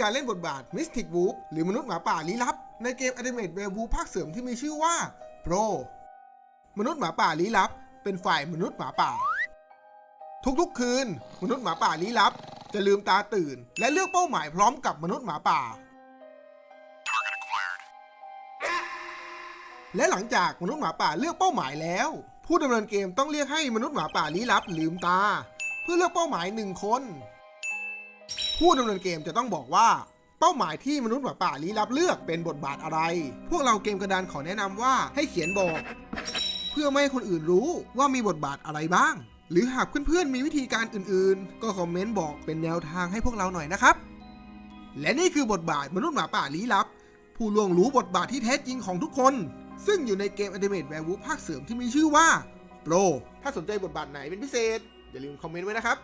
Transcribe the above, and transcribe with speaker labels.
Speaker 1: การเล่นบทบาท Mystic Wolf หรือมนุษย์หมาป่าลี้ลับ ในเกม Ultimate Werewolf ภาคเสริมที่มีชื่อว่า Pro มนุษย์หมาป่าลี้ลับ เป็นฝ่ายมนุษย์หมาป่า ทุกๆคืน มนุษย์หมาป่าลี้ลับ จะลืมตาตื่น และเลือกเป้าหมายพร้อมกับมนุษย์หมาป่า และหลังจากมนุษย์หมาป่าเลือกเป้าหมายแล้ว ผู้ดำเนินเกมต้องเรียกให้มนุษย์หมาป่าลี้ลับลืมตา เพื่อเลือกเป้าหมายหนึ่งคน ผู้ดำเนินเกมจะต้องบอกว่าเป้าหมายที่มนุษย์หมาป่าลี้ลับเลือกเป็นบทบาทอะไร พวกเราเกมกระดานขอแนะนำว่าให้เขียนบอก เพื่อไม่ให้คนอื่นรู้ว่ามีบทบาทอะไรบ้าง หรือหากเพื่อนๆมีวิธีการอื่นๆ ก็คอมเมนต์บอกเป็นแนวทางให้พวกเราหน่อยนะครับ และนี่คือบทบาทมนุษย์หมาป่าลี้ลับ ผู้ล่วงรู้บทบาทที่แท้จริงของทุกคน ซึ่งอยู่ในเกม Ultimate Werewolf ภาคเสริมที่มีชื่อว่า Pro ถ้าสนใจบทบาทไหนเป็นพิเศษอย่าลืมคอมเมนต์ไว้นะครับ